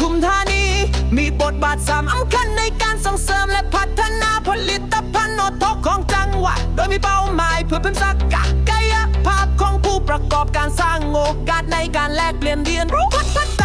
ทุมธานี มีบทบาทสำคัญในการส่งเสริมและพัฒนาผลิตภัณฑ์โอทอของจังหวัด โดยมีเป้าหมายเพื่อเพิ่มศักยภาพของผู้ประกอบการสร้างโอกาสในการแลกเปลี่ยนเรียนรู้พัฒนา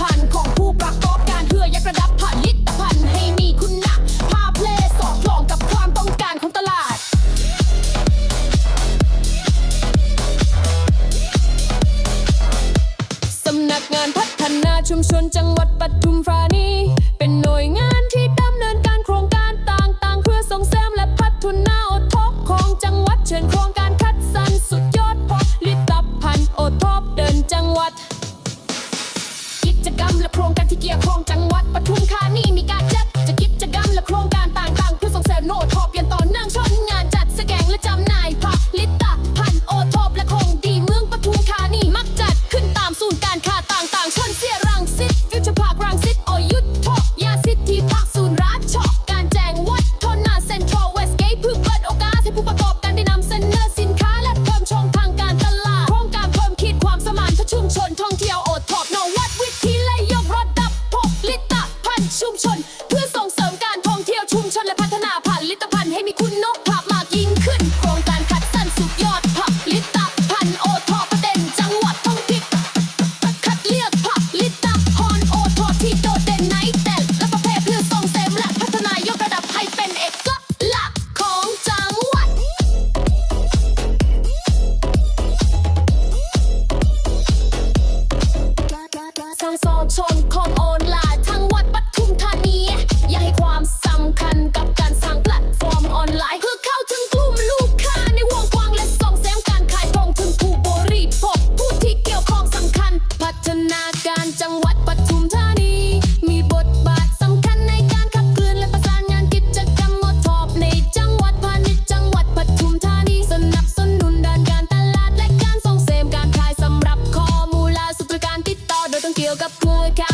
ลิตภัณฑ์ของผู้ประกอบการเพื่อยกระดับผลิตภัณฑ์ให้มีคุณภาพแลสอดคล้องกับความต้องการของตลาด สำนักงานพัฒนาชุมชนจังหวัดปทุมธานี เป็นหน่วยงานที่ดำเนินการโครงการต่างๆ เพื่อส่งเสริมและพัฒนาโอท็อปของจังหวัดเชิญโครงการคัดสรรสุดยอดผลิตภัณฑ์โอท็อปเดินจังหวัด จกรรมและโครงการที่เกี่ยวข้องจังหวัดปทุมธานีมีการจัดจะกิจกรรมและโครงการต่าง ชุมชน เพื่อส่งเสริมการท่องเที่ยวชุมชนและพัฒนาผลิตภัณฑ์ให้มีคุณภาพมากยิ่งขึ้น โครงการคัดสรรสุดยอดผลิตภัณฑ์โอทอปประเด็นจังหวัดท่องทิศคัดเลือกผลิตภัณฑ์โอทอปที่โดดเด่นในแต่ละประเภทเพื่อส่งเสริมและพัฒนายกระดับให้เป็นเอกลักษณ์ของจังหวัดสร้างโซชนของออน ลาด